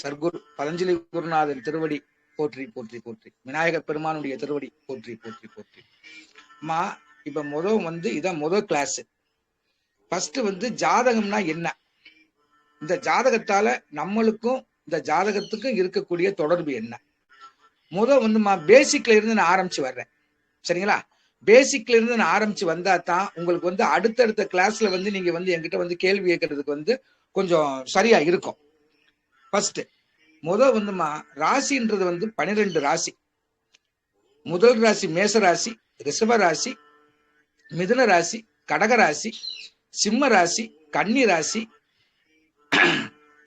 சர்க்குரு பதஞ்சலி குருநாதன் திருவடி போற்றி போற்றி போற்றி. விநாயகர் பெருமானுடைய திருவடி போற்றி போற்றி போற்றி. அம்மா இப்ப முதல் வந்து இதான் முதல் கிளாஸ் ஃபர்ஸ்ட் வந்து ஜாதகம்னா என்ன? இந்த ஜாதகத்தால நம்மளுக்கும் இந்த ஜாதகத்துக்கும் இருக்கக்கூடிய தொடர்பு என்ன? முத வந்து பேசிக்ல இருந்து நான் ஆரம்பிச்சு வர்றேன். சரிங்களா? பேசிக்ல இருந்து நான் ஆரம்பிச்சு வந்தா தான் உங்களுக்கு வந்து அடுத்தடுத்த கிளாஸ்ல வந்து நீங்க வந்து என்கிட்ட வந்து கேள்வி கேட்கறதுக்கு வந்து கொஞ்சம் சரியா இருக்கும். ஃபர்ஸ்ட் முத வந்துமா ராசின்றது வந்து பனிரெண்டு ராசி. முதல் ராசி மேச ராசி ரிஷப ராசி மிதுன ராசி கடக ராசி சிம்ம ராசி கன்னி ராசி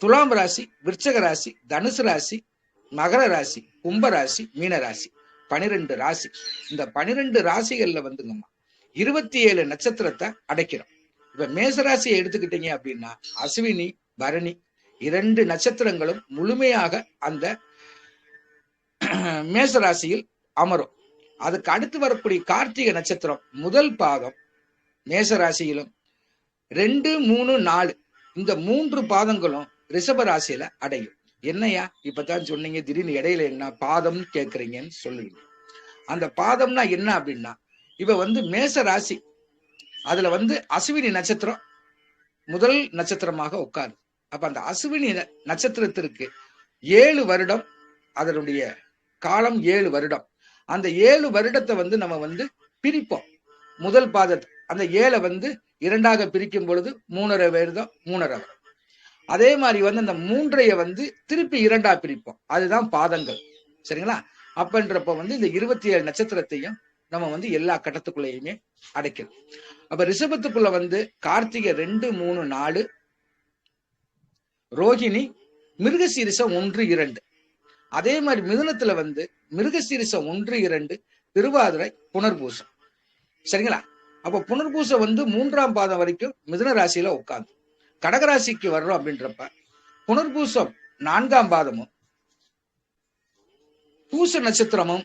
துலாம் ராசி விருச்சக ராசி தனுசு ராசி மகர ராசி கும்ப ராசி மீன ராசி. பனிரெண்டு ராசி. இந்த பனிரெண்டு ராசிகள்ல வந்துங்கம்மா இருபத்தி ஏழு நட்சத்திரத்தை அடைக்கிறோம். இப்ப மேசராசியை எடுத்துக்கிட்டீங்க அப்படின்னா அஸ்வினி பரணி இரண்டு நட்சத்திரங்களும் முழுமையாக அந்த மேசராசியில் அமரும். அதுக்கு அடுத்து வரக்கூடிய கார்த்திகை நட்சத்திரம் முதல் பாதம் மேசராசியிலும் ரெண்டு மூணு நாலு இந்த மூன்று பாதங்களும் ரிஷப ராசியில அடையும். என்னையா? இப்பதான் சொன்னீங்க திடீர்னு இடையில என்ன பாதம்னு கேக்குறீங்கன்னு சொல்லுவீங்க. அந்த பாதம்னா என்ன அப்படின்னா இவ வந்து மேச ராசி அதுல வந்து அஸ்வினி நட்சத்திரம் முதல் நட்சத்திரமாக உட்காரு அப்ப அந்த அசுவினி நட்சத்திரத்திற்கு ஏழு வருடம் அதனுடைய காலம் ஏழு வருடம். அந்த ஏழு வருடத்தை வந்து நம்ம வந்து பிரிப்போம். முதல் பாதத்தை அந்த ஏழை வந்து இரண்டாக பிரிக்கும் பொழுது மூணரை வருடம் மூணரை வரும் அதே மாதிரி வந்து அந்த மூன்றைய வந்து திருப்பி இரண்டா பிரிப்போம். அதுதான் பாதங்கள். சரிங்களா? அப்பன்றப்ப வந்து இந்த இருபத்தி ஏழு நட்சத்திரத்தையும் நம்ம வந்து எல்லா கட்டத்துக்குள்ளேயுமே அடைக்கிறோம். அப்ப ரிஷபத்துக்குள்ள வந்து கார்த்திகை ரெண்டு மூணு நாலு ரோஹிணி மிருகசீரிசம் ஒன்று இரண்டு. அதே மாதிரி மிதுனத்துல வந்து மிருகசீரிசம் ஒன்று இரண்டு திருவாதிரை புனர்பூசம். சரிங்களா? அப்ப புனர்பூசம் வந்து மூன்றாம் பாதம் வரைக்கும் மிதுன ராசியில உட்காந்து கடகராசிக்கு வர்றோம் அப்படின்றப்ப புனர்பூசம் நான்காம் பாதமும் பூச நட்சத்திரமும்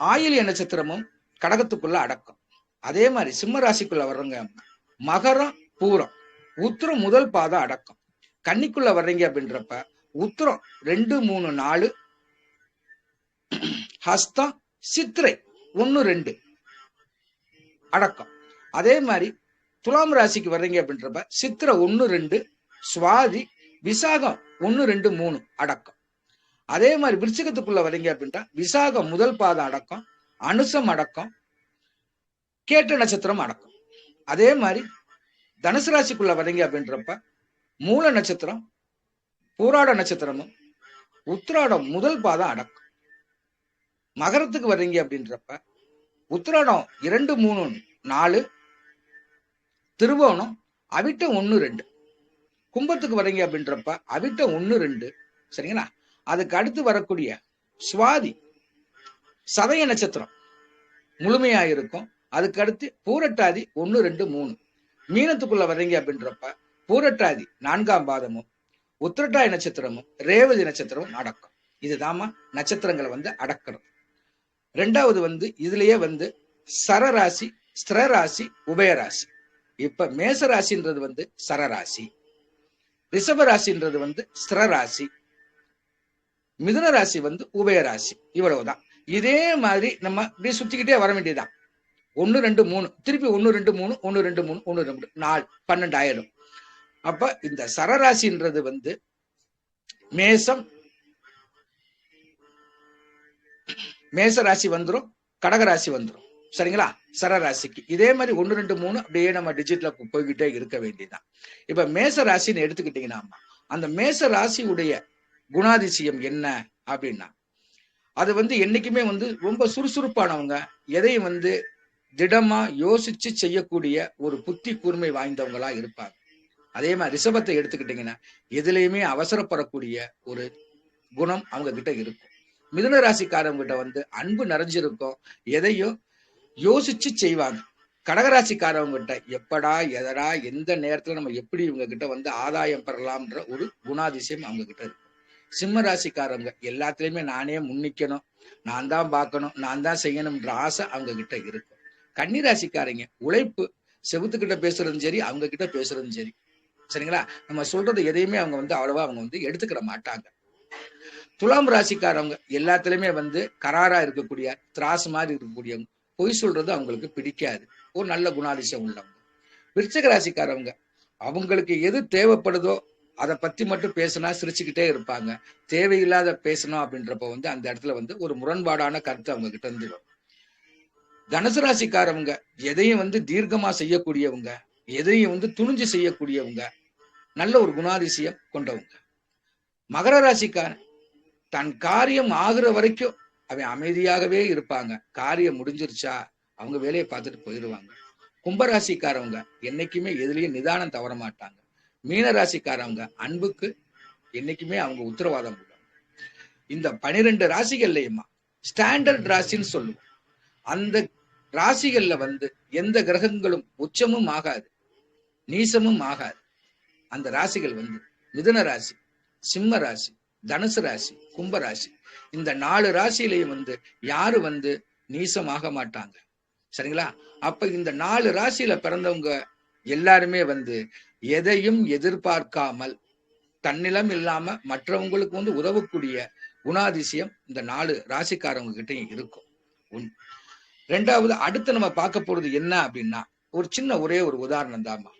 ஆயிலிய நட்சத்திரமும் கடகத்துக்குள்ள அடக்கம். அதே மாதிரி சிம்ம ராசிக்குள்ள வர்றவங்க மகரம் பூரம் உத்திரம் முதல் பாதம் அடக்கம். கன்னிக்குள்ள வர்றீங்க அப்படின்றப்ப உத்திரம் ரெண்டு மூணு நாலு. ஹஸ்தம் சித்திரை ஒன்னு ரெண்டு. அடக்கம். அதே மாதிரி துலாம் ராசிக்கு வர்றீங்க அப்படின்றப்ப சித்திரை ஒன்று ரெண்டு சுவாதி விசாகம் ஒன்று ரெண்டு மூணு அடக்கம். அதே மாதிரி விருச்சிகத்துக்குள்ள வர்றீங்க அப்படின்ட்டா விசாகம் முதல் பாதம் அடக்கம் அனுசம் அடக்கம் கேட்ட நட்சத்திரம் அடக்கம். அதே மாதிரி தனுசு ராசிக்குள்ள வர்றீங்க அப்படின்றப்ப மூல நட்சத்திரம் பூராட நட்சத்திரமும் உத்திராடம் முதல் பாதம் அடக்கம். மகரத்துக்கு வர்றீங்க அப்படின்றப்ப உத்திராடம் இரண்டு மூணு நாலு திருவோணம் அவிட்டம் ஒன்னு ரெண்டு. கும்பத்துக்கு வரீங்க அப்படின்றப்ப அவிட்டம் ஒன்னு ரெண்டு. சரிங்களா? அதுக்கு அடுத்து வரக்கூடிய சுவாதி சதய நட்சத்திரம். முழுமையா இருக்கும். அதுக்கு அடுத்து பூரட்டாதி ஒன்னு ரெண்டு மூணு. மீனத்துக்குள்ள வர்றீங்க அப்படின்றப்ப பூரட்டாதி நான்காம் பாதமும் உத்திரட்டாய் நட்சத்திரமும் ரேவதி நட்சத்திரமும் அடக்கம். இதுதாமா நட்சத்திரங்களை வந்து அடக்கணும். ரெண்டாவது வந்து இதுலயே வந்து சரராசி ஸ்திரராசி உபயராசி. இப்ப மேசராசின்றது வந்து சரராசி. ரிஷபராசின்றது வந்து ஸ்திரராசி. மிதுன ராசி வந்து உபயராசி. இவ்வளவுதான். இதே மாதிரி நம்ம இப்படி சுத்திக்கிட்டே வர வேண்டியதுதான். ஒன்னு ரெண்டு மூணு. திருப்பி ஒன்னு ரெண்டு மூணு ஒன்னு ரெண்டு மூணு ஒன்னு ரெண்டு நாலு பன்னெண்டு அப்ப இந்த சரராசின்றது வந்து மேசம் மேச ராசி வந்துடும் கடகராசி வந்துடும் சரிங்களா? சரராசிக்கு. இதே மாதிரி ஒன்னு ரெண்டு மூணு அப்படியே நம்ம டிஜிட்ல போய்கிட்டே இருக்க வேண்டியதுதான். இப்ப மேச ராசின்னு எடுத்துக்கிட்டீங்கன்னா அந்த மேச ராசியுடைய குணாதிசயம் என்ன அப்படின்னா அது வந்து என்னைக்குமே வந்து ரொம்ப சுறுசுறுப்பானவங்க எதையும் வந்து திடமா யோசிச்சு செய்யக்கூடிய ஒரு புத்தி கூர்மை வாய்ந்தவங்களா இருப்பாங்க. அதே மாதிரி ரிஷபத்தை எடுத்துக்கிட்டீங்கன்னா எதுலையுமே அவசரப்படக்கூடிய ஒரு குணம் அவங்க கிட்ட இருக்கும். மிதுன ராசிக்காரங்க கிட்ட வந்து அன்பு நிறைஞ்சிருக்கும். எதையும் யோசிச்சு செய்வாங்க. கடகராசிக்காரவங்க கிட்ட எப்படா எதடா எந்த நேரத்துல நம்ம எப்படி இவங்க கிட்ட வந்து ஆதாயம் பெறலாம்ன்ற ஒரு குணாதிசயம் அவங்க கிட்ட இருக்கும். சிம்ம ராசிக்காரவங்க எல்லாத்துலயுமே நானே முன்னிக்கணும். நான் தான் பார்க்கணும். நான் தான் செய்யணும்ன்ற ஆசை அவங்க கிட்ட இருக்கும். கன்னிராசிக்காரங்க உழைப்பு செவுத்துக்கிட்ட பேசுறதும் சரி அவங்க கிட்ட பேசுறதும் சரி. சரிங்களா? நம்ம சொல்றது எதையுமே அவங்க வந்து அவ்வளவா அவங்க வந்து எடுத்துக்கிற மாட்டாங்க. துலாம் ராசிக்காரவங்க எல்லாத்துலயுமே வந்து கராரா இருக்கக்கூடிய திராசு மாதிரி இருக்கக்கூடியவங்க. பொய் சொல்றது அவங்களுக்கு பிடிக்காது. ஒரு நல்ல குணாதிசயம் உள்ளவங்க. விருச்சக ராசிக்காரவங்க அவங்களுக்கு எது தேவைப்படுதோ அதை பத்தி மட்டும் பேசினா சிரிச்சுக்கிட்டே இருப்பாங்க. தேவையில்லாத பேசணும் அப்படின்றப்ப வந்து அந்த இடத்துல வந்து ஒரு முரண்பாடான கருத்து அவங்க கிட்ட இருந்து தனுசு ராசிக்காரவங்க எதையும் வந்து தீர்க்கமா செய்யக்கூடியவங்க எதையும் வந்து துணிஞ்சு செய்யக்கூடியவங்க நல்ல ஒரு குணாதிசயம் கொண்டவங்க. மகர ராசிக்காரன் தன் காரியம் ஆகுற வரைக்கும் அவன் அமைதியாகவே இருப்பாங்க. காரியம் முடிஞ்சிருச்சா அவங்க வேலையை பார்த்துட்டு போயிடுவாங்க கும்பராசிக்காரவங்க என்னைக்குமே எதுலயும் நிதானம் தவற மாட்டாங்க. மீன ராசிக்காரவங்க அன்புக்கு என்னைக்குமே அவங்க உத்தரவாதம் உள்ளவங்க இந்த பனிரெண்டு ராசிகள்லயுமா ஸ்டாண்டர்ட் ராசின்னு சொல்லுவோம். அந்த ராசிகள்ல வந்து எந்த கிரகங்களும் உச்சமும் ஆகாது. நீசமும் ஆகாது. அந்த ராசிகள் வந்து மிதுன ராசி சிம்ம ராசி தனுசு ராசி கும்ப ராசி. இந்த நாலு ராசியிலையும் வந்து யாரு வந்து நீசமாக மாட்டாங்க? சரிங்களா? அப்ப இந்த நாலு ராசியில பிறந்தவங்க எல்லாருமே வந்து எதையும் எதிர்பார்க்காமல் தன்னிலம் இல்லாம மற்றவங்களுக்கு வந்து உதவக்கூடிய குணாதிசயம் இந்த நாலு ராசிக்காரவங்க கிட்டையும் இருக்கும். ஒன்று ரெண்டாவது அடுத்து நம்ம பார்க்க போறது என்ன அப்படின்னா ஒரு சின்ன ஒரே ஒரு உதாரணம் தாமா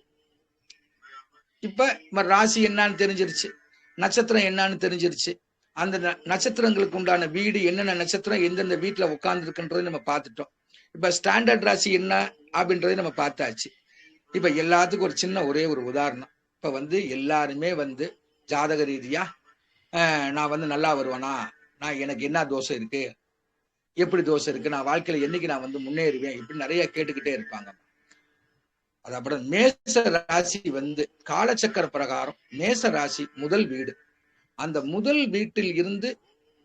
இப்ப ராசி என்னன்னு தெரிஞ்சிருச்சு. நட்சத்திரம் என்னன்னு தெரிஞ்சிருச்சு. அந்த நட்சத்திரங்களுக்கு உண்டான வீடு என்னென்ன நட்சத்திரம் எந்தெந்த வீட்டுல உட்கார்ந்து இருக்குன்றதை நம்ம பார்த்துட்டோம். இப்ப ஸ்டாண்டர்ட் ராசி என்ன அப்படின்றதை நம்ம பார்த்தாச்சு. இப்ப எல்லாத்துக்கும் ஒரு சின்ன ஒரே ஒரு உதாரணம். இப்ப வந்து எல்லாருமே வந்து ஜாதக ரீதியா நான் வந்து நல்லா வருவேனா? நான் எனக்கு என்ன தோசை இருக்கு? எப்படி தோசை இருக்கு? நான் வாழ்க்கையில என்னைக்கு நான் வந்து முன்னேறுவேன்? இப்படி நிறைய கேட்டுக்கிட்டே இருப்பாங்க. அது அப்புறம் மேச ராசி வந்து காலச்சக்கர பிரகாரம் மேச ராசி முதல் வீடு. அந்த முதல் வீட்டில் இருந்து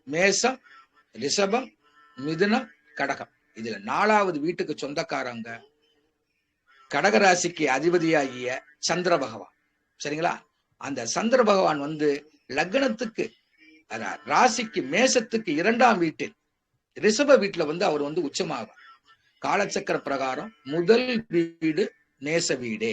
மேசம் ரிஷபம் மிதுனம் கடகம். இதுல நாலாவது வீட்டுக்கு சொந்தக்காரங்க கடகராசிக்கு அதிபதியாகிய சந்திர பகவான். சரிங்களா? அந்த சந்திர பகவான் வந்து லக்னத்துக்கு அதான் ராசிக்கு மேசத்துக்கு இரண்டாம் வீட்டில் ரிஷப வீட்டுல வந்து அவர் வந்து உச்சமாகும் காலச்சக்கர பிரகாரம் முதல் வீடு நேச வீடே.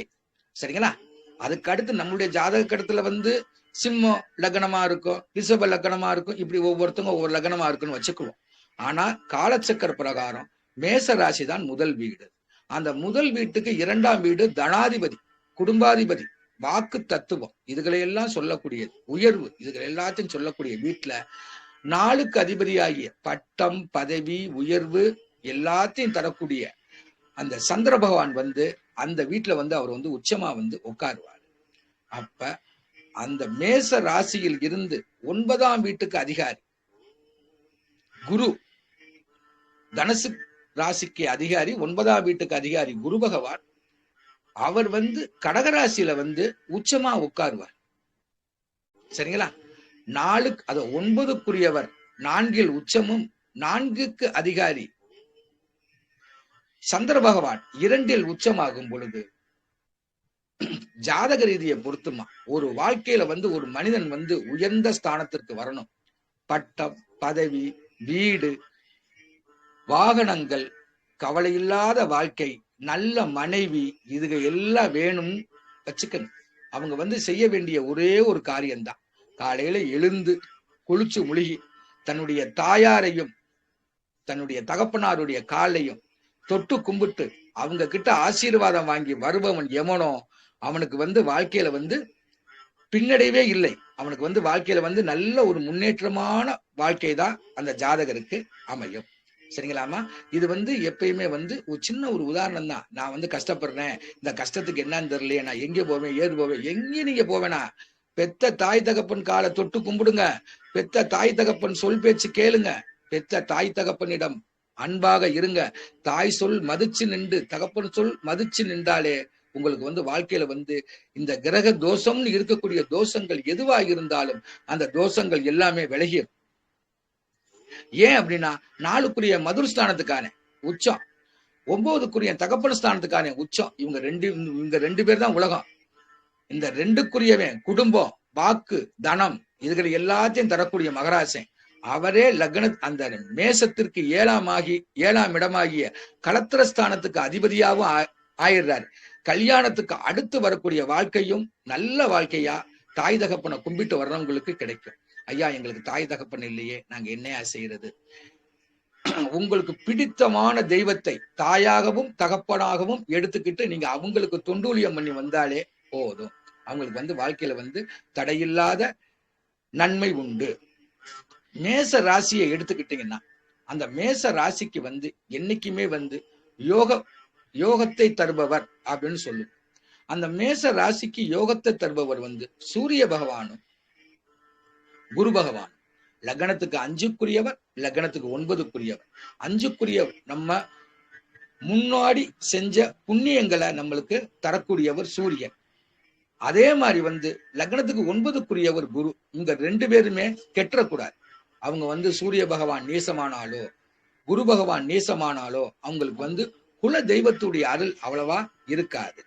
சரிங்களா? அதுக்கு அடுத்து நம்மளுடைய ஜாதக கடத்துல வந்து சிம்மம் லக்னமா இருக்கும் ரிஷப லக்னமா இருக்கும் இப்படி ஒவ்வொருத்தவங்க ஒவ்வொரு லக்னமா இருக்குன்னு வச்சுக்குவோம். ஆனா காலச்சக்கர பிரகாரம் மேச ராசி தான் முதல் வீடு. அந்த முதல் வீட்டுக்கு இரண்டாம் வீடு தனாதிபதி குடும்பாதிபதி வாக்கு தத்துவம். இதுகளை எல்லாம் சொல்லக்கூடியது உயர்வு. இதுகளை எல்லாத்தையும் சொல்லக்கூடிய வீட்டுல நாளுக்கு அதிபதியாகிய பட்டம் பதவி உயர்வு எல்லாத்தையும் தரக்கூடிய அந்த சந்திர பகவான் வந்து அந்த வீட்டுல வந்து அவர் வந்து உச்சமா வந்து உட்காருவார். அப்ப அந்த மேச ராசியில் இருந்து ஒன்பதாம் வீட்டுக்கு அதிகாரி குரு தனுசு ராசிக்கு அதிகாரி ஒன்பதாம் வீட்டுக்கு அதிகாரி குரு பகவான் அவர் வந்து கடகராசியில வந்து உச்சமா உட்காருவார். சரிங்களா? நாலு அது ஒன்பதுக்குரியவர் நான்கில் உச்சமும் நான்குக்கு அதிகாரி சந்திர பகவான் இரண்டில் உச்சமாகும் பொழுது ஜாதக ரீதியை பொருத்துமா ஒரு வாழ்க்கையில வந்து ஒரு மனிதன் வந்து உயர்ந்த ஸ்தானத்திற்கு வரணும். பட்டம் பதவி வீடு வாகனங்கள் கவலை இல்லாத வாழ்க்கை நல்ல மனைவி இதுக எல்லாம் வேணும் வச்சுக்கணும். அவங்க வந்து செய்ய வேண்டிய ஒரே ஒரு காரியம்தான். காலையில எழுந்து குளிச்சு முழுகி தன்னுடைய தாயாரையும் தன்னுடைய தகப்பனாருடைய காலையும் தொட்டு கும்பிட்டு அவங்க கிட்ட ஆசீர்வாதம் வாங்கி வருபவன் எவனோ அவனுக்கு வந்து வாழ்க்கையில வந்து பின்னடைவே இல்லை. அவனுக்கு வந்து வாழ்க்கையில வந்து நல்ல ஒரு முன்னேற்றமான வாழ்க்கை தான் அந்த ஜாதகருக்கு அமையும். சரிங்களாமா இது வந்து எப்பயுமே வந்து ஒரு சின்ன ஒரு உதாரணம் தான் நான் வந்து கஷ்டப்படுறேன். இந்த கஷ்டத்துக்கு என்னன்னு தெரியலையே. நான் எங்கே போவேன்? ஏது போவேன்? எங்கே நீங்க போவேனா பெத்த தாய் தகப்பன் காலை தொட்டு கும்பிடுங்க. பெத்த தாய் தகப்பன் சொல் பேச்சு கேளுங்க. பெத்த தாய் தகப்பனிடம் அன்பாக இருங்க. தாய் சொல் மதிச்சு நின்று தகப்பன் சொல் மதிச்சு நின்றாலே உங்களுக்கு வந்து வாழ்க்கையில வந்து இந்த கிரக தோஷம்னு இருக்கக்கூடிய தோஷங்கள் எதுவா இருந்தாலும் அந்த தோஷங்கள் எல்லாமே விலகிடும் ஏன் அப்படின்னா நாலுக்குரிய மதுர் ஸ்தானத்துக்கான உச்சம். ஒன்பதுக்குரிய தகப்பன் ஸ்தானத்துக்கான உச்சம். இவங்க ரெண்டு இவங்க ரெண்டு பேர் தான் உலகம். இந்த ரெண்டுக்குரியவன் குடும்பம் வாக்கு தனம் இதுகளை எல்லாத்தையும் தரக்கூடிய மகராசன். அவரே லக்ன அந்த மேசத்திற்கு ஏழாம் ஆகி ஏழாம் இடமாகிய கலத்திரஸ்தானத்துக்கு அதிபதியாகவும் ஆ- ஆயிடுறாரு. கல்யாணத்துக்கு அடுத்து வரக்கூடிய வாழ்க்கையும் நல்ல வாழ்க்கையா தாய் தகப்பனை கும்பிட்டு வர்றவங்களுக்கு கிடைக்கும். ஐயா எங்களுக்கு தாய் தகப்பன் இல்லையே நாங்க என்னையா செய்யறது? உங்களுக்கு பிடித்தமான தெய்வத்தை தாயாகவும் தகப்பனாகவும் எடுத்துக்கிட்டு நீங்க அவங்களுக்கு தொண்டூலியம் பண்ணி வந்தாலே போதும். அவங்களுக்கு வந்து வாழ்க்கையில வந்து தடையில்லாத நன்மை உண்டு. மேச ராசியை எடுத்துக்கிட்டீங்கன்னா அந்த மேச ராசிக்கு வந்து என்னைக்குமே வந்து யோக யோகத்தை தருபவர் அப்படின்னு சொல்லும் அந்த மேச ராசிக்கு யோகத்தை தருபவர் வந்து சூரிய பகவானும் குரு பகவான் லக்னத்துக்கு அஞ்சுக்குரியவர் லக்னத்துக்கு ஒன்பதுக்குரியவர். அஞ்சுக்குரியவர் நம்ம முன்னாடி செஞ்ச புண்ணியங்களை நம்மளுக்கு தரக்கூடியவர் சூரியன். அதே மாதிரி வந்து லக்னத்துக்கு ஒன்பதுக்குரியவர் குரு. இங்க ரெண்டு பேருமே கெட்டக்கூடாது அவங்க வந்து சூரிய பகவான் நேசமானாலோ குரு பகவான் நேசமானாலோ அவங்களுக்கு வந்து குல தெய்வத்துடைய அருள் அவ்வளவா இருக்காது.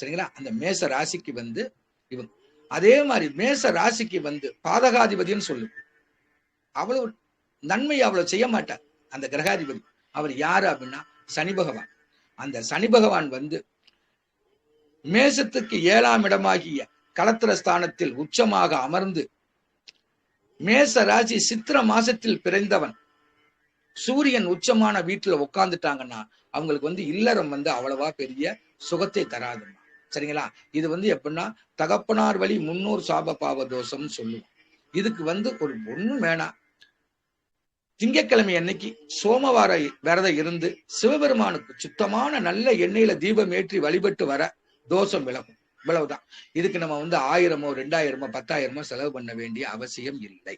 சரிங்களா? அந்த மேச ராசிக்கு வந்து இவங்க. அதே மாதிரி மேச ராசிக்கு வந்து பாதகாதிபதினு சொல்லு அவ்வளவு நன்மை அவ்வளவு செய்ய மாட்டார். அந்த கிரகாதிபதி. அவர் யாரு அப்படின்னா? சனி பகவான். அந்த சனி பகவான் வந்து மேசத்துக்கு ஏழாம் இடமாகிய களத்திர ஸ்தானத்தில் உச்சமாக அமர்ந்து மேச ராசி சித்திர மாசத்தில் பிறந்தவன். சூரியன் உச்சமான வீட்டுல உட்காந்துட்டாங்கன்னா அவங்களுக்கு வந்து இல்லறம் வந்து அவ்வளவா பெரிய சுகத்தை தராதுமா. சரிங்களா? இது வந்து எப்படின்னா தகப்பனார் வழி முன்னூர் சாப பாவ தோஷம்னு சொல்லுவோம். இதுக்கு வந்து ஒரு ஒண்ணும் வேணாம் திங்கக்கிழமை அன்னைக்கு சோமவார விரதம் இருந்து சிவபெருமானுக்கு சுத்தமான நல்ல எண்ணெயில தீபம் ஏற்றி வழிபட்டு வர தோஷம் விலகும். இவ்வளவுதான். இதுக்கு நம்ம வந்து ஆயிரமோ ரெண்டாயிரமோ பத்தாயிரமோ செலவு பண்ண வேண்டிய அவசியம் இல்லை.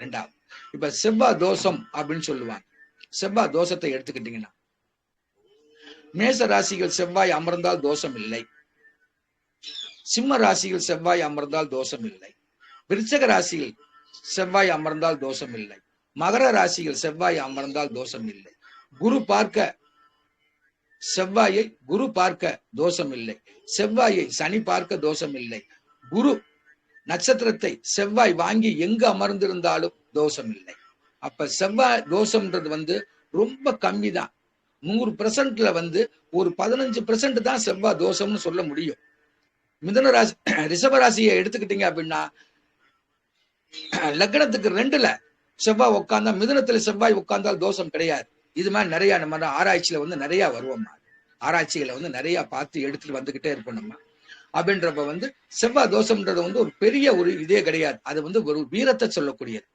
ரெண்டாவது இப்ப செவ்வா தோஷம் அப்படின்னு சொல்லுவாங்க. செவ்வா தோஷத்தை எடுத்துக்கிட்டீங்கன்னா மேச ராசிகள் செவ்வாய் அமர்ந்தால் தோஷம் இல்லை. சிம்ம ராசியில் செவ்வாய் அமர்ந்தால் தோஷம் இல்லை. விருச்சக ராசியில் செவ்வாய் அமர்ந்தால் தோஷம் இல்லை. மகர ராசியில் செவ்வாய் அமர்ந்தால் தோஷம் இல்லை. குரு பார்க்க செவ்வாயை குரு பார்க்க தோஷம் இல்லை செவ்வாயை சனி பார்க்க தோஷம் இல்லை குரு நட்சத்திரத்தை செவ்வாய் வாங்கி எங்கு அமர்ந்திருந்தாலும் தோஷம் இல்லை அப்ப செவ்வாய் தோஷம்ன்றது வந்து ரொம்ப கம்மி தான் நூறு பெர்சன்ட்ல வந்து ஒரு பதினஞ்சு பெர்சன்ட் தான் செவ்வாய் தோஷம்னு சொல்ல முடியும். மிதன ராசி ரிஷப ராசியை எடுத்துக்கிட்டீங்க அப்படின்னா லக்னத்துக்கு ரெண்டுல செவ்வாய் உட்கார்ந்தா மிதுனத்துல செவ்வாய் உட்கார்ந்தால் தோஷம் கிடையாது. இது மாதிரி நிறைய நம்ம ஆராய்ச்சியில வந்து நிறைய வருவோம்மா. ஆராய்ச்சிகளை வந்து நிறைய பார்த்து எடுத்துட்டு வந்துகிட்டே இருப்போம் நம்ம. அப்படின்றப்ப வந்து செவ்வாய் தோஷம்ன்றது வந்து ஒரு பெரிய ஒரு இதே கிடையாது. அது வந்து ஒரு வீரத்தை சொல்லக்கூடியது.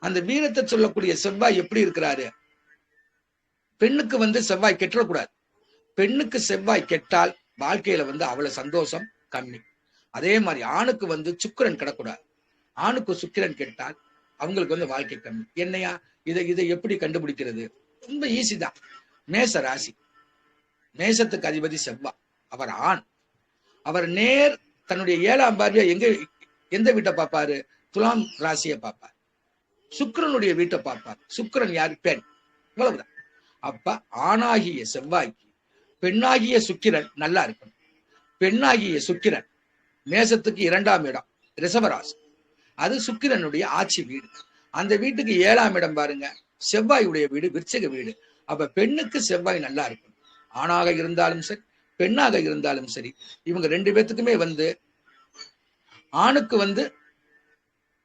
அந்த வீரத்தை சொல்லக்கூடிய செவ்வாய் எப்படி இருக்கிறாரு? பெண்ணுக்கு வந்து செவ்வாய் கெட்டக்கூடாது. பெண்ணுக்கு செவ்வாய் கெட்டால் வாழ்க்கையில வந்து அவ்வளவு சந்தோஷம் கம்மி அதே மாதிரி ஆணுக்கு வந்து சுக்கிரன் கிடக்கூடாது. ஆணுக்கு சுக்கிரன் கெட்டால் அவங்களுக்கு வந்து வாழ்க்கை கம்மி. என்னையா? இதை இதை எப்படி கண்டுபிடிக்கிறது? ரொம்ப ஈஸி தான். மேச ராசி. மேசத்துக்கு அதிபதி செவ்வா. அவர் ஆண். அவர் நேர் தன்னுடைய ஏழாம் பார்வையா எங்க எந்த வீட்டை பார்ப்பாரு? துலாம் ராசியை பார்ப்பார். சுக்கிரனுடைய வீட்டை பார்ப்பார். சுக்கிரன் யார்? பெண். இவ்வளவுதான். அப்ப ஆணாகிய செவ்வாய்க்கு பெண்ணாகிய சுக்கிரன் நல்லா இருக்கணும். பெண்ணாகிய சுக்கிரன் மேசத்துக்கு இரண்டாம் இடம் ரிசவராசி அது சுக்கிரனுடைய ஆட்சி வீடு. அந்த வீட்டுக்கு ஏழாம் இடம் பாருங்க. செவ்வாயுடைய வீடு விருச்சக வீடு. அப்ப பெண்ணுக்கு செவ்வாய் நல்லா இருக்கும் ஆணாக இருந்தாலும் சரி பெண்ணாக இருந்தாலும் சரி இவங்க ரெண்டு பேத்துக்குமே வந்து ஆணுக்கு வந்து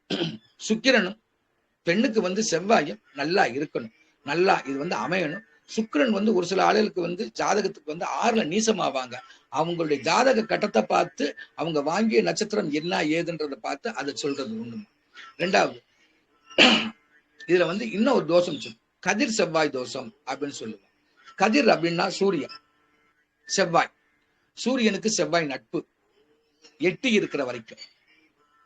சுக்கிரனும் பெண்ணுக்கு வந்து செவ்வாயும் நல்லா இருக்கணும். நல்லா இது வந்து அமையணும். சுக்கிரன் வந்து ஒரு சில ஆளுகளுக்கு வந்து ஜாதகத்துக்கு வந்து ஆறுல நீசமாவாங்க. அவங்களுடைய ஜாதக கட்டத்தை பார்த்து அவங்க வாங்கிய நட்சத்திரம் என்ன ஏதுன்றதை பார்த்து அதை சொல்றது ஒண்ணு ரெண்டாவது இதுல வந்து இன்னும் ஒரு தோஷம் கதிர் செவ்வாய் தோஷம் அப்படின்னு சொல்லுவோம். கதிர் அப்படின்னா சூரியன் செவ்வாய். சூரியனுக்கு செவ்வாய் நட்பு. எட்டி இருக்கிற வரைக்கும்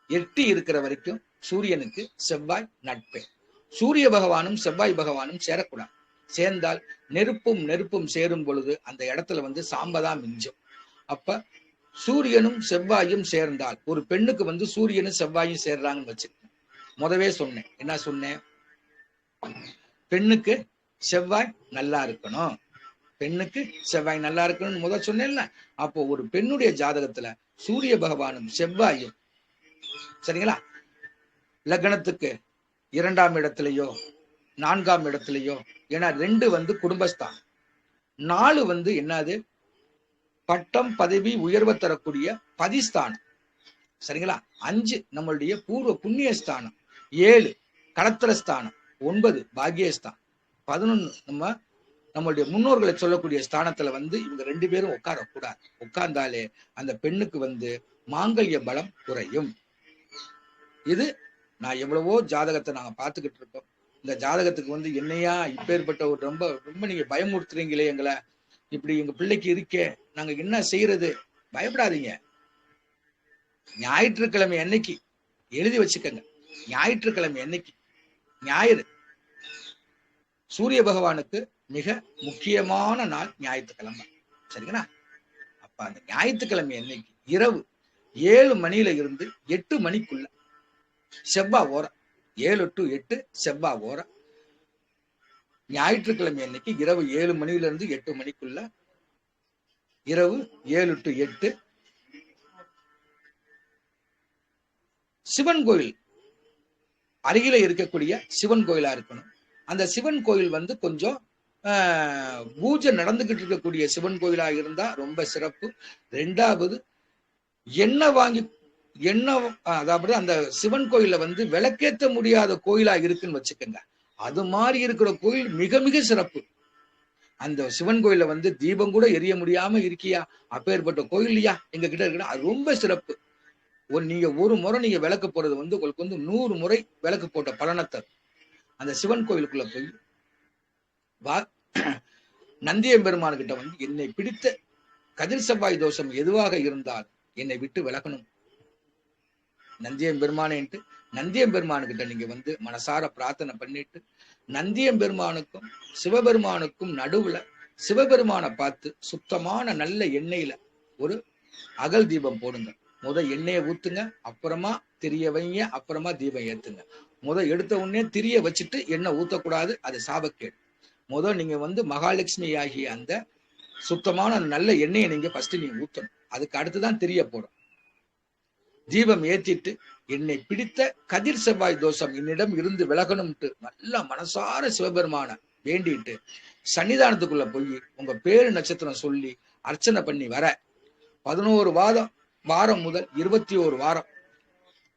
எட்டி இருக்கிற வரைக்கும் சூரியனுக்கு செவ்வாய் நட்பு. சூரிய பகவானும் செவ்வாய் பகவானும் சேரக்கூடாது. சேர்ந்தால் நெருப்பும் நெருப்பும் சேரும் பொழுது அந்த இடத்துல வந்து சாம்பதா மிஞ்சும். அப்ப சூரியனும் செவ்வாயும் சேர்ந்தால் ஒரு பெண்ணுக்கு வந்து சூரியனும் செவ்வாயும் சேர்றாங்கன்னு வச்சுக்கோங்க. முதவே சொன்னேன். என்ன சொன்னேன்? பெண்ணுக்கு செவ்வாய் நல்லா இருக்கணும். பெண்ணுக்கு செவ்வாய் நல்லா இருக்கணும்னு முதல் சொன்னேன்ல. அப்போ ஒரு பெண்ணுடைய ஜாதகத்துல சூரிய பகவானும் செவ்வாயும் சரிங்களா? லக்னத்துக்கு இரண்டாம் இடத்துலயோ நான்காம் இடத்துலயோ ஏன்னா ரெண்டு வந்து குடும்பஸ்தான். நாலு வந்து என்னது? பட்டம் பதவி உயர்வை தரக்கூடிய பதிஸ்தானம். சரிங்களா? அஞ்சு நம்மளுடைய பூர்வ புண்ணிய ஸ்தானம் ஏழு களத்திரஸ்தானம் ஒன்பது பாக்யஸ்தான். பதினொன்னு நம்ம நம்மளுடைய முன்னோர்களை சொல்லக்கூடிய ஸ்தானத்துல வந்து இவங்க ரெண்டு பேரும் உட்காரக்கூடாது. உட்கார்ந்தாலே அந்த பெண்ணுக்கு வந்து மாங்கல்ய பலம் குறையும். இது நான் எவ்வளவோ ஜாதகத்தை நாங்க பார்த்துக்கிட்டு இருக்கோம். இந்த ஜாதகத்துக்கு வந்து என்னையா இப்பேற்பட்ட ஒரு ரொம்ப ரொம்ப நீங்க பயமுறுத்துறீங்களே எங்களை. இப்படி எங்க பிள்ளைக்கு இருக்கே நாங்க என்ன செய்யறது? பயப்படாதீங்க. ஞாயிற்றுக்கிழமை என்னைக்கு எழுதி வச்சுக்கோங்க. ஞாயிற்றுக்கிழமை என்னைக்கு ஞாயிறு. சூரிய பகவானுக்கு மிக முக்கியமான நாள் ஞாயிற்றுக்கிழமை. சரிங்களா? அப்ப அந்த ஞாயிற்றுக்கிழமை அன்னைக்கு இரவு ஏழு மணியில இருந்து எட்டு மணிக்குள்ள செவ்வாய் ஓரம். ஏழு டு எட்டு செவ்வாய் ஓரம். ஞாயிற்றுக்கிழமை அன்னைக்கு இரவு ஏழு மணியில இருந்து எட்டு மணிக்குள்ள இரவு ஏழு டு எட்டு. சிவன் கோயில் அருகில இருக்கக்கூடிய சிவன் கோயிலா இருக்கணும். அந்த சிவன் கோயில் வந்து கொஞ்சம் பூஜை நடந்துகிட்டு இருக்கக்கூடிய சிவன் கோயிலா இருந்தா ரொம்ப சிறப்பு. ரெண்டாவது எண்ணெய் வாங்கி எண்ணெய் அதாவது அந்த சிவன் கோயில வந்து விளக்கேத்த முடியாத கோயிலா இருக்குன்னு வச்சுக்கோங்க. அது மாதிரி இருக்கிற கோயில் மிக மிக சிறப்பு. அந்த சிவன் கோயில வந்து தீபம் கூட எரிய முடியாம இருக்கியா? அப்பேற்பட்ட கோயில்லையா எங்க கிட்ட இருக்குன்னா அது ரொம்ப சிறப்பு. ஒரு நீங்க ஒரு முறை நீங்க விளக்கு போறது வந்து உங்களுக்கு வந்து நூறு முறை விளக்கு போட்ட பலனத்தர் அந்த சிவன் கோயிலுக்குள்ள போய் வா நந்தியம்பெருமான் கிட்ட வந்து என்னை பிடித்த கதிர் செவ்வாய் தோஷம் எதுவாக இருந்தால் என்னை விட்டு விலகணும். நந்தியம்பெருமானேன்ட்டு நந்தியம்பெருமானுக்கிட்ட நீங்க வந்து மனசார பிரார்த்தனை பண்ணிட்டு நந்தியம்பெருமானுக்கும் சிவபெருமானுக்கும் நடுவுல சிவபெருமானை பார்த்து சுத்தமான நல்ல எண்ணெயில ஒரு அகல் தீபம் போடுங்க. முத எண்ணெயை ஊத்துங்க அப்புறமா திரிய வைங்க அப்புறமா தீபம் ஏத்துங்க. முத எடுத்த உடனே திரிய வச்சுட்டு எண்ணெய் ஊத்தக்கூடாது அது சாபக்கேடு. முத நீங்க வந்து மகாலட்சுமி ஆகிய அந்த சுத்தமான நல்ல எண்ணெயை நீங்க ஃபர்ஸ்ட் நீங்க ஊத்தணும். அதுக்கு அடுத்துதான் தெரிய போறோம். தீபம் ஏத்திட்டு என்னை பிடித்த கதிர் செவ்வாய் தோஷம் என்னிடம் இருந்து விலகணும்ட்டு நல்லா மனசார சிவபெருமான வேண்டிட்டு சன்னிதானத்துக்குள்ள போய் உங்க பேரு நட்சத்திரம் சொல்லி அர்ச்சனை பண்ணி வர. பதினோரு வாதம் வாரம் முதல் இருபத்தி ஒரு வாரம்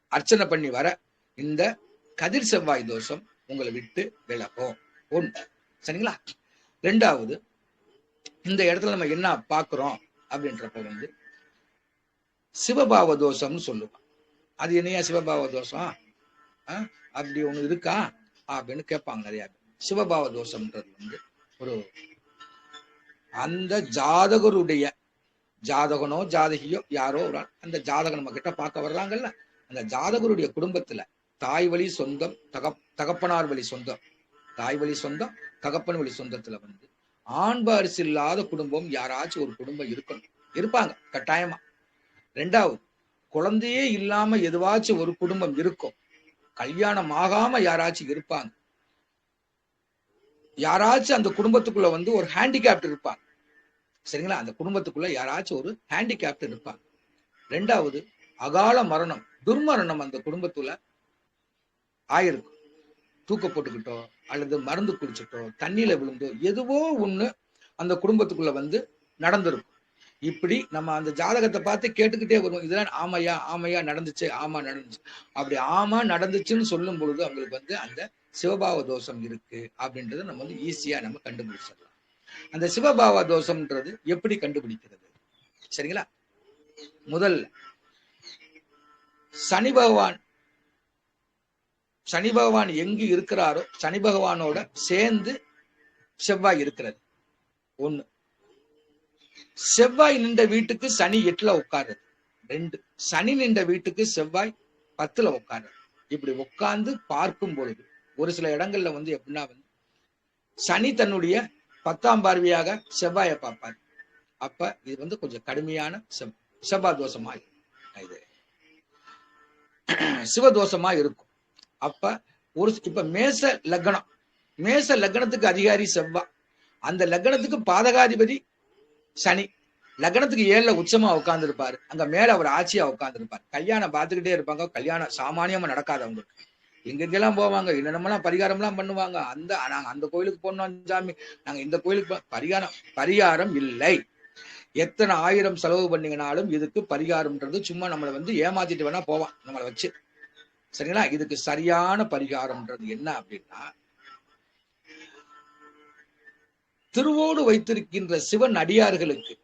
அர்ச்சனை பண்ணி வர இந்த கதிர் செவ்வாய் தோஷம் உங்களை விட்டு விலகும். ஒன்று. சரிங்களா? ரெண்டாவது இந்த இடத்துல நம்ம என்ன பார்க்குறோம் அப்படின்றப்ப வந்து சிவபாவ தோஷம்னு சொல்லுவோம். அது என்னையா சிவபாவ தோஷம்? அப்படி ஒண்ணு இருக்கா? அப்படின்னு கேட்பாங்க நிறைய சிவபாவ தோஷம்ன்றது வந்து ஒரு அந்த ஜாதகருடைய ஜாதகனோ ஜாதகியோ யாரோ ஒரு ஆள். அந்த ஜாதகம் நம்ம கிட்ட பார்க்க வர்றாங்கல்ல. அந்த ஜாதகருடைய குடும்பத்துல தாய் வழி சொந்தம் தகப் தகப்பனார் வழி சொந்தம். தாய் வழி சொந்தம் தகப்பன் வழி சொந்தத்துல வந்து ஆண் வாரிசு இல்லாத குடும்பம் யாராச்சும் ஒரு குடும்பம் இருக்கணும். இருப்பாங்க கட்டாயமா. ரெண்டாவது குழந்தையே இல்லாம எதுவாச்சும் ஒரு குடும்பம் இருக்கும். கல்யாணம் ஆகாம யாராச்சும் இருப்பாங்க. யாராச்சும் அந்த குடும்பத்துக்குள்ள வந்து ஒரு ஹேண்டிகேப்ட் இருப்பாங்க. சரிங்களா? அந்த குடும்பத்துக்குள்ள யாராச்சும் ஒரு ஹேண்டிகேப்ட் இருப்பாங்க. ரெண்டாவது அகால மரணம் துர்மரணம் அந்த குடும்பத்துல ஆயிருக்கும் தூக்க போட்டுக்கிட்டோ அல்லது மருந்து குடிச்சிட்டோ தண்ணியில விழுந்தோ எதுவோ ஒண்ணு அந்த குடும்பத்துக்குள்ள வந்து நடந்திருக்கும். இப்படி நம்ம அந்த ஜாதகத்தை பார்த்து கேட்டுக்கிட்டே வருவோம். இதெல்லாம் ஆமையா ஆமையா நடந்துச்சு ஆமா நடந்துச்சு. அப்படி ஆமா நடந்துச்சுன்னு சொல்லும் பொழுது அவங்களுக்கு வந்து அந்த சிவபாவ தோஷம் இருக்கு அப்படின்றத நம்ம வந்து ஈஸியா நம்ம கண்டுபிடிச்சிடலாம். அந்த சிவபாவ தோஷம்ன்றது எப்படி கண்டுபிடிக்கிறது? சரிங்களா? முதல்ல சனி பகவான் சனி பகவான் எங்கு இருக்கிறாரோ சனி பகவானோட சேர்ந்து செவ்வாய் இருக்கிறது. ஒண்ணு. செவ்வாய் நின்ற வீட்டுக்கு சனி எட்டுல உட்காருது ரெண்டு சனி நின்ற வீட்டுக்கு செவ்வாய் பத்துல உட்காருது இப்படி உட்கார்ந்து பார்க்கும் பொழுது ஒரு சில இடங்கள்ல வந்து எப்படின்னா வந்து சனி தன்னுடைய பத்தாம் பார்வையாக செவ்வாயை பார்ப்பார். அப்ப இது வந்து கொஞ்சம் கடுமையான செவ்வாய் தோஷமா இது. சிவதோஷமா இருக்கும். அப்ப ஒரு இப்ப மேச லக்னம் மேச லக்னத்துக்கு அதிகாரி செவ்வாய் அந்த லக்னத்துக்கு பாதகாதிபதி சனி. லக்னத்துக்கு ஏழுல உச்சமா உட்கார்ந்துருப்பாரு. அங்க மேல அவர் ஆட்சியா உட்கார்ந்துருப்பார். கல்யாணம் பார்த்துக்கிட்டே இருப்பாங்க. கல்யாணம் சாமானியமா நடக்காது அவங்களுக்கு எங்கெங்கெல்லாம் போவாங்க என்னென்னமெல்லாம் பரிகாரம் எல்லாம் பண்ணுவாங்க அந்த நாங்க அந்த கோயிலுக்கு போனோம் சாமி. நாங்க இந்த கோயிலுக்கு போ- பரிகாரம் பரிகாரம் இல்லை. எத்தனை ஆயிரம் செலவு பண்ணீங்கனாலும் இதுக்கு பரிகாரம்ன்றது சும்மா நம்மளை வந்து ஏமாத்திட்டு வேணா போவான் நம்மளை வச்சு. சரிங்களா? இதுக்கு சரியான பரிகாரம்ன்றது என்ன அப்படின்னா திருவோடு வைத்திருக்கின்ற சிவன் அடியார்களுக்கு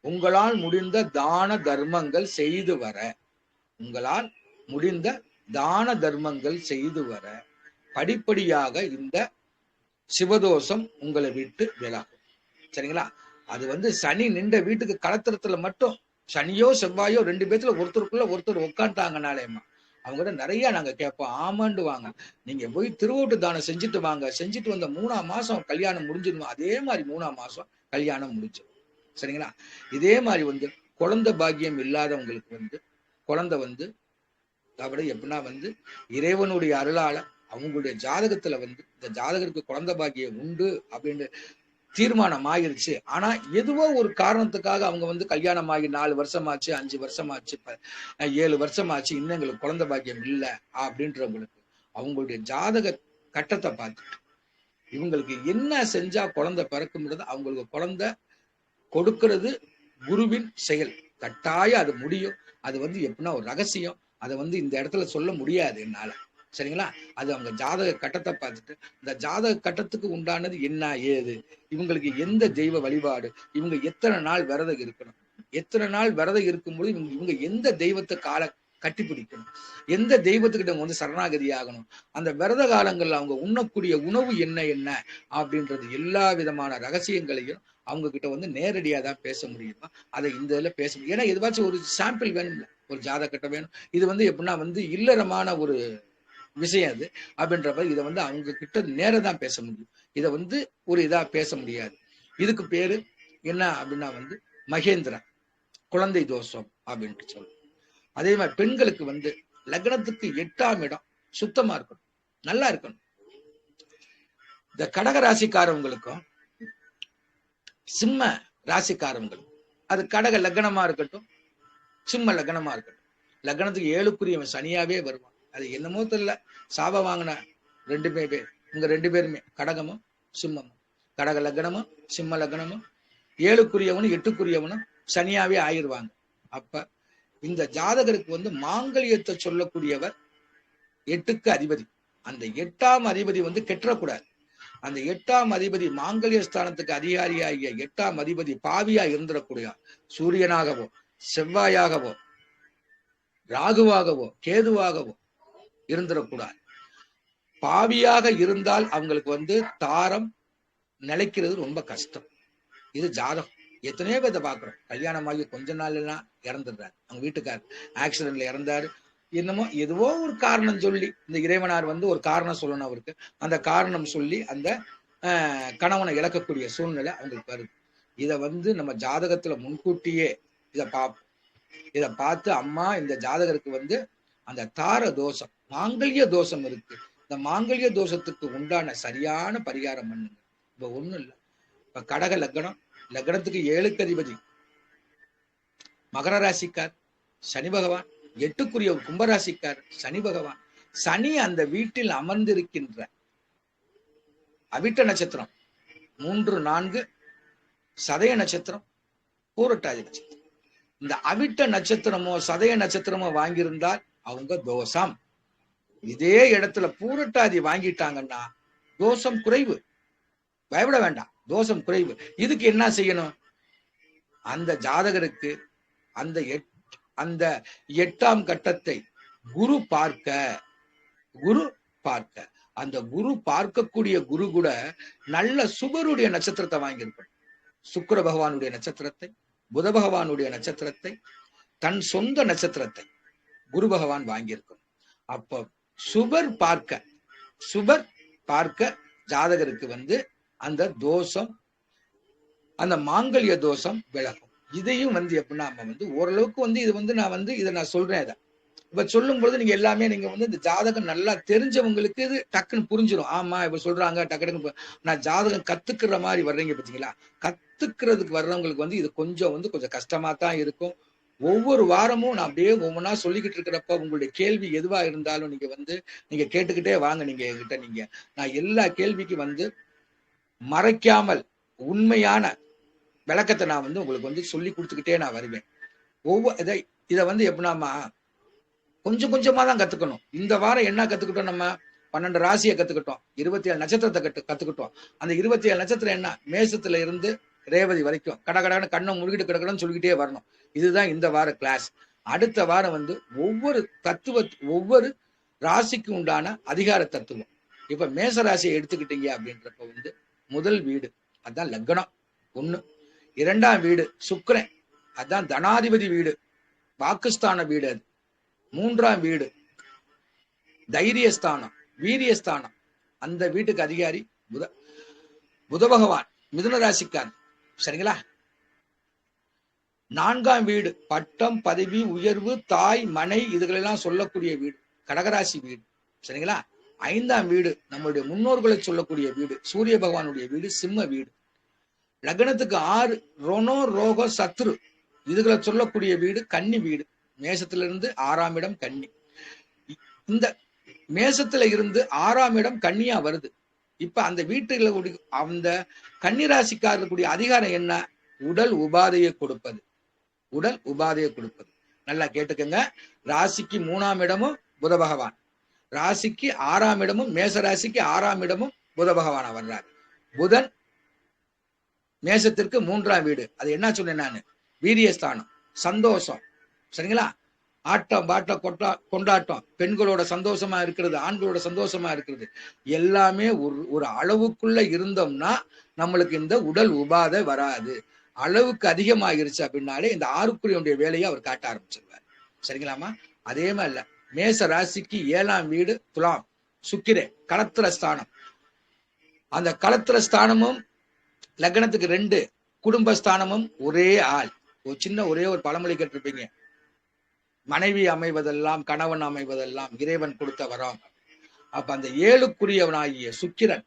உங்களால் முடிந்த தான தர்மங்கள் செய்து வர உங்களால் முடிந்த தான தர்மங்கள் செய்து வர படிப்படியாக இந்த சிவதோஷம் உங்களை விட்டு விலகும். சரிங்களா? அது வந்து சனி நின்ற வீட்டுக்கு கலத்திரத்துல மட்டும் சனியோ செவ்வாயோ ரெண்டு பேத்துல ஒருத்தருக்குள்ள ஒருத்தர் உட்காந்துட்டாங்கனாலேம்மா அவங்ககிட்ட நிறைய நாங்க கேட்போம். ஆமாண்டு வாங்க. நீங்க போய் திருவோட்டு தானம் செஞ்சுட்டு வாங்க. செஞ்சுட்டு வந்த மூணாம் மாசம் கல்யாணம் முடிஞ்சிருமா? அதே மாதிரி மூணாம் மாசம் கல்யாணம் முடிஞ்சிடும் சரிங்களா? இதே மாதிரி வந்து குழந்தை பாக்கியம் இல்லாதவங்களுக்கு வந்து குழந்தை வந்து அதாவது எப்படின்னா வந்து இறைவனுடைய அருளால அவங்களுடைய ஜாதகத்துல வந்து இந்த ஜாதகருக்கு குழந்தை பாக்கியம் உண்டு அப்படின்னு தீர்மானம் ஆயிருச்சு ஆனா எதுவோ ஒரு காரணத்துக்காக அவங்க வந்து கல்யாணம் ஆகி நாலு வருஷமாச்சு அஞ்சு வருஷமாச்சு ஆச்சு ஏழு வருஷமாச்சு இன்னும் எங்களுக்கு குழந்தை பாக்கியம் இல்லை அப்படின்றவங்களுக்கு அவங்களுடைய ஜாதக கட்டத்தை பார்த்துட்டு இவங்களுக்கு என்ன செஞ்சா குழந்தை பிறக்கும்ன்றது அவங்களுக்கு குழந்தை கொடுக்கிறது குருவின் செயல். கட்டாயம் அது முடியும். அது வந்து எப்படின்னா ஒரு ரகசியம். அதை வந்து இந்த இடத்துல சொல்ல முடியாது என்னால. சரிங்களா? அது அவங்க ஜாதக கட்டத்தை பார்த்துட்டு இந்த ஜாதக கட்டத்துக்கு உண்டானது என்ன ஏது? இவங்களுக்கு எந்த தெய்வ வழிபாடு? இவங்க எத்தனை நாள் விரதம் இருக்கணும்? எத்தனை நாள் விரதம் இருக்கும்போது இவங்க இவங்க எந்த தெய்வத்தை கால கட்டிப்பிடிக்கணும் எந்த தெய்வத்துக்கிட்ட வந்து சரணாகதி ஆகணும்? அந்த விரத காலங்கள்ல அவங்க உண்ணக்கூடிய உணவு என்ன என்ன? அப்படின்றது எல்லா விதமான ரகசியங்களையும் அவங்க கிட்ட வந்து நேரடியாக தான் பேச முடியுமா? அதை இந்த இதில் பேச முடியும். ஏன்னா எதுவாச்சும் ஒரு சாம்பிள் வேணும்ல. ஒரு ஜாதகட்டம் வேணும். இது வந்து எப்படின்னா வந்து இல்லறமான ஒரு விஷயம் அது. அப்படின்றப்ப இதை வந்து அவங்க கிட்ட நேர தான் பேச முடியும். இதை வந்து ஒரு இதா பேச முடியாது. இதுக்கு பேரு என்ன அப்படின்னா வந்து மகேந்திரா குழந்தை தோஷம் அப்படின்ட்டு சொல்லுவோம் அதே மாதிரி பெண்களுக்கு வந்து லக்னத்துக்கு எட்டாம் இடம். சுத்தமா இருக்கணும். நல்லா இருக்கணும். இந்த கடக ராசிக்காரவங்களுக்கும் சிம்ம ராசிக்காரவங்களுக்கும் அது கடக லக்னமா இருக்கட்டும் சிம்ம லக்னமா இருக்கட்டும். லக்னத்துக்கு ஏழுக்குரியவன் சனியாவே வருவான். அது என்னமோ தெரியல. சாபம் வாங்கின ரெண்டுமே பேர் இங்க ரெண்டு பேருமே. கடகமும் சிம்மமும். கடக லக்னமும் சிம்ம லக்னமும். ஏழுக்குரியவனும் எட்டுக்குரியவனும் சனியாவே ஆயிருவாங்க அப்ப இந்த ஜாதகருக்கு வந்து மாங்கல்யத்தை சொல்லக்கூடியவர் எட்டுக்கு அதிபதி. அந்த எட்டாம் அதிபதி வந்து கெட்டக்கூடாது அந்த எட்டாம் அதிபதி மாங்கல்ய ஸ்தானத்துக்கு அதிகாரியாகிய எட்டாம் அதிபதி பாவியா இருந்துடக்கூடிய சூரியனாகவோ செவ்வாயாகவோ ராகுவாகவோ கேதுவாகவோ இருந்துடக்கூடாது. பாவியாக இருந்தால் அவங்களுக்கு வந்து தாரம் நிலைக்கிறது ரொம்ப கஷ்டம். இது ஜாதகம். எத்தனையோ பேர்த்த பாக்குறோம் கல்யாணம் ஆகி கொஞ்ச நாள் எல்லாம் இறந்துடுறாரு. அவங்க வீட்டுக்கார் ஆக்சிடென்ட்ல இறந்தாரு. என்னமோ எதுவோ ஒரு காரணம் சொல்லி இந்த இறைவனார் வந்து ஒரு காரணம் சொல்லணும் அவருக்கு. அந்த காரணம் சொல்லி அந்த கணவனை இழக்கக்கூடிய சூழ்நிலை அவங்களுக்கு வருது. இதை வந்து நம்ம ஜாதகத்துல முன்கூட்டியே இதை பார்ப்போம் இதை பார்த்து அம்மா இந்த ஜாதகருக்கு வந்து அந்த தார தோஷம் மாங்கல்ய தோஷம் இருக்கு. இந்த மாங்கல்ய தோஷத்துக்கு உண்டான சரியான பரிகாரம் பண்ணுங்க. இப்ப ஒண்ணும் இல்லை. இப்ப கடக லக்னம் லக்னத்துக்கு ஏழுக்கு அதிபதி. மகர ராசிக்கார் சனி பகவான் எட்டுக்குரிய கும்பராசிக்கார் சனி பகவான். சனி அந்த வீட்டில் அமர்ந்திருக்கின்ற அவிட்ட நட்சத்திரம். மூன்று நான்கு சதய நட்சத்திரம் பூரட்டாதி நட்சத்திரம். இந்த அவிட்ட நட்சத்திரமோ சதய நட்சத்திரமோ வாங்கியிருந்தால் அவங்க தோஷம். இதே இடத்துல பூரட்டாதி வாங்கிட்டாங்கன்னா தோஷம் குறைவு. பயப்பட வேண்டாம். தோஷம் குறைவு. இதுக்கு என்ன செய்யணும்? அந்த ஜாதகருக்கு அந்த எட் அந்த எட்டாம் கட்டத்தை குரு பார்க்க குரு பார்க்க. அந்த குரு பார்க்கக்கூடிய குரு கூட நல்ல சுபருடைய நட்சத்திரத்தை வாங்கியிருக்கணும் சுக்கர பகவானுடைய நட்சத்திரத்தை. புத பகவானுடைய நட்சத்திரத்தை தன் சொந்த நட்சத்திரத்தை குரு பகவான் வாங்கியிருக்கும். அப்ப சுபர் பார்க்க சுபர் பார்க்க ஜாதகருக்கு வந்து அந்த தோஷம் அந்த மாங்கல்ய தோஷம் விலகும். இதையும் வந்து எப்படின்னா நம்ம வந்து ஓரளவுக்கு வந்து இது வந்து நான் வந்து இதை நான் சொல்றேன் இதை. இப்ப சொல்லும் பொழுது நீங்க எல்லாமே நீங்க வந்து இந்த ஜாதகம் நல்லா தெரிஞ்சவங்களுக்கு இது டக்குன்னு புரிஞ்சிடும் ஆமா இப்ப சொல்றாங்க டக்கு டக்குன்னு நான் ஜாதகம் கத்துக்கிற மாதிரி வர்றீங்க பாத்தீங்களா? கத்துக்கிறதுக்கு வர்றவங்களுக்கு வந்து இது கொஞ்சம் வந்து கொஞ்சம் கஷ்டமா தான் இருக்கும். ஒவ்வொரு வாரமும் நான் அப்படியே ஒவ்வொன்றா சொல்லிக்கிட்டு இருக்கிறப்ப உங்களுடைய கேள்வி எதுவா இருந்தாலும் நீங்க வந்து நீங்க கேட்டுக்கிட்டே வாங்க நீங்க என்கிட்ட நீங்க. நான் எல்லா கேள்விக்கும் வந்து மறைக்காமல் உண்மையான விளக்கத்தை நான் வந்து உங்களுக்கு வந்து சொல்லி கொடுத்துக்கிட்டே நான் வருவேன். ஒவ்வொரு இதை இதை வந்து எப்படின்னாமா கொஞ்சம் கொஞ்சமா தான் கத்துக்கணும். இந்த வாரம் என்ன கத்துக்கிட்டோம் நம்ம? பன்னெண்டு ராசியை கத்துக்கிட்டோம். இருபத்தி ஏழு நட்சத்திரத்தை கட்டு கத்துக்கிட்டோம். அந்த இருபத்தி ஏழு நட்சத்திரம் என்ன? மேசத்துல இருந்து ரேவதி வரைக்கும் கட கடன்னு கண்ணை முழுகிட்டு கிடக்கணும்னு சொல்லிக்கிட்டே வரணும். இதுதான் இந்த வார கிளாஸ் அடுத்த வாரம் வந்து ஒவ்வொரு தத்துவ ஒவ்வொரு ராசிக்கு உண்டான அதிகார தத்துவம். இப்ப மேச ராசியை எடுத்துக்கிட்டீங்க அப்படின்றப்ப வந்து முதல் வீடு அதான் லக்னம். ஒண்ணு. இரண்டாம் வீடு சுக்கரன். அதான் தனாதிபதி வீடு. பாகிஸ்தான வீடு அது. மூன்றாம் வீடு. தைரியஸ்தானம் வீரியஸ்தானம். அந்த வீட்டுக்கு அதிகாரி புத புத பகவான் மிதுன ராசிக்காரன் சரிங்களா? நான்காம் வீடு பட்டம் பதவி உயர்வு தாய் மனை இதுகளெல்லாம் சொல்லக்கூடிய வீடு கடகராசி வீடு. சரிங்களா? ஐந்தாம் வீடு நம்மளுடைய முன்னோர்களை சொல்லக்கூடிய வீடு சூரிய பகவானுடைய வீடு சிம்ம வீடு. லக்னத்துக்கு ஆறு ரோனோ ரோக சத்ரு இதுகளை சொல்லக்கூடிய வீடு கன்னி வீடு. மேசத்திலிருந்து ஆறாம் இடம் கன்னி. இந்த மேசத்துல இருந்து ஆறாம் இடம் கன்னியா வருது. இப்ப அந்த வீட்டுல கூடிய- அந்த கன்னிராசிக்காரர்களுடைய அதிகாரம் என்ன? உடல் உபாதையை கொடுப்பது. உடல் உபாதையை கொடுப்பது. நல்லா கேட்டுக்கங்க. ராசிக்கு மூணாம் இடமும் புத பகவான். ராசிக்கு ஆறாம் இடமும் மேச ராசிக்கு ஆறாம் இடமும் புத பகவானா வர்றார். புதன் மேசத்திற்கு மூன்றாம் வீடு. அது என்ன சொன்னேன் நான்? வீரியஸ்தானம் சந்தோஷம். சரிங்களா? ஆட்டம் பாட்டம் கொட்டா கொண்டாட்டம். பெண்களோட சந்தோஷமா இருக்கிறது ஆண்களோட சந்தோஷமா இருக்கிறது. எல்லாமே ஒரு ஒரு அளவுக்குள்ள இருந்தோம்னா நம்மளுக்கு இந்த உடல் உபாதை வராது. அளவுக்கு அதிகமாகிருச்சு அப்படின்னாலே இந்த ஆறுக்குறியுடைய வேலையை அவர் காட்ட ஆரம்பிச்சிருவார். சரிங்களாமா அதே மாதிரி மேச ராசிக்கு ஏழாம் வீடு துலாம் சுக்கிரே களத்திர ஸ்தானம். அந்த களத்திர ஸ்தானமும் லக்னத்துக்கு ரெண்டு குடும்பஸ்தானமும் ஒரே ஆள். ஒரு சின்ன ஒரே ஒரு பழமொழி கேட்டிருப்பீங்க. மனைவி அமைவதெல்லாம் கணவன் அமைவதெல்லாம் இறைவன் கொடுத்த வரம் அப்ப அந்த ஏழுக்குரியவனாகிய சுக்கிரன்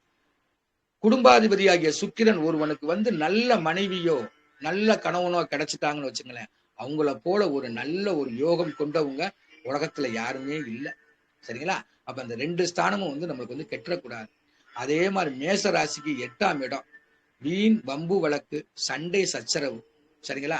குடும்பாதிபதியாகிய சுக்கிரன் ஒருவனுக்கு வந்து நல்ல மனைவியோ நல்ல கணவனோ கிடைச்சிட்டாங்கன்னு வச்சுங்களேன் அவங்கள போல ஒரு நல்ல ஒரு யோகம் கொண்டவங்க உலகத்துல யாருமே இல்லை. சரிங்களா? அப்ப அந்த ரெண்டு ஸ்தானமும் வந்து நம்மளுக்கு வந்து கெட்டக்கூடாது. அதே மாதிரி மேச ராசிக்கு எட்டாம் இடம் வீண் வம்பு வழக்கு சண்டை சச்சரவு. சரிங்களா?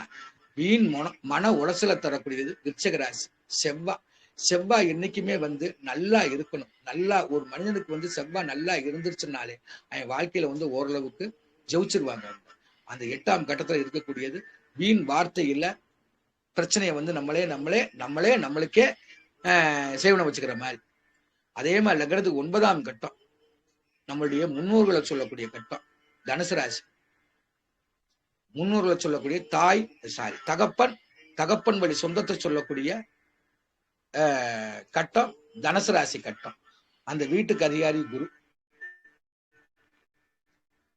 வீண் மன மன உளைச்சலை தரக்கூடியது விருச்சகராசி. செவ்வாய் செவ்வாய் என்னைக்குமே வந்து நல்லா இருக்கணும். நல்லா ஒரு மனிதனுக்கு வந்து செவ்வாய் நல்லா இருந்துருச்சுனாலே அவன் வாழ்க்கையில வந்து ஓரளவுக்கு ஜெயிச்சிருவாங்க. அவங்க. அந்த எட்டாம் கட்டத்துல இருக்கக்கூடியது வீண் வார்த்தையில பிரச்சனையை வந்து நம்மளே நம்மளே நம்மளே நம்மளுக்கே ஆஹ், சேவனம் வச்சுக்கிற மாதிரி. அதே மாதிரி லக்னத்துக்கு ஒன்பதாம் கட்டம். நம்மளுடைய முன்னோர்களை சொல்லக்கூடிய கட்டம். தனுசு ராசி. முன்னூறுல சொல்லக்கூடிய தாய் சாரி தகப்பன் தகப்பன் வழி சொந்தத்தை சொல்லக்கூடிய ஆஹ், கட்டம் தனுசு ராசி கட்டம். அந்த வீட்டுக்கு அதிகாரி குரு.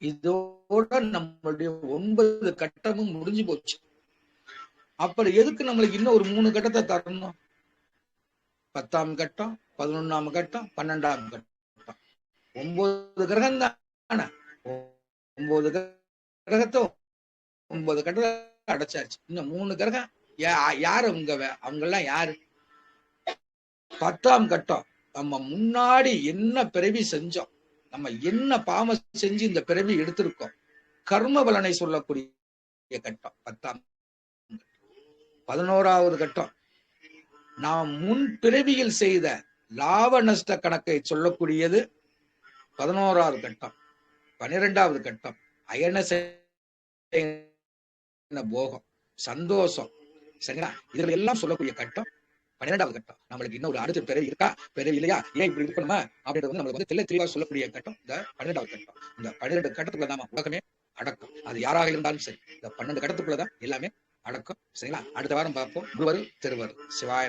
இதோட நம்மளுடைய ஒன்பது கட்டமும் முடிஞ்சு போச்சு. அப்புறம் எதுக்கு நம்மளுக்கு இன்னும் ஒரு மூணு கட்டத்தை தரணும்? பத்தாம் கட்டம் பதினொன்னாம் கட்டம் பன்னெண்டாம் கட்டம். ஒன்பது கிரகம் தானே ஒன்பது கிரகத்தை ஒன்பது கட்டத்தை அடைச்சாச்சு. இன்னும் மூணு கிரகம் யார் யாரு அவங்க அவங்க எல்லாம் யாரு? பத்தாம் கட்டம். நம்ம முன்னாடி என்ன பிறவி செஞ்சோம்? நம்ம என்ன பாம செஞ்சு இந்த பிறவி எடுத்திருக்கோம்? கர்ம பலனை சொல்லக்கூடிய கட்டம் பத்தாம் பதினோராவது கட்டம். நாம் முன் பிறவியில் செய்த லாப நஷ்ட கணக்கை சொல்லக்கூடியது பதினோராவது கட்டம். பனிரெண்டாவது கட்டம். அயன என்ன போகம்? சந்தோஷம். சரிங்களா? இதுல எல்லாம் சொல்லக்கூடிய கட்டம் பன்னிரெண்டாவது கட்டம். நம்மளுக்கு இன்னும் ஒரு அடுத்த பிறகு இருக்கா? பிறகு இல்லையா? ஏன் இப்படி இருக்கணுமா அப்படின்றது வந்து நம்மளுக்கு வந்து தெல்ல தெளிவாக சொல்லக்கூடிய கட்டம் இந்த பன்னிரெண்டாவது கட்டம். இந்த பன்னிரெண்டு கட்டத்துக்குள்ள நாம உலகமே அடக்கம். அது யாராக இருந்தாலும் சரி. இந்த பன்னெண்டு கட்டத்துக்குள்ளதான் எல்லாமே அடக்கம். சரிங்களா? அடுத்த வாரம் பார்ப்போம். குருவர் திருவரும் சிவாய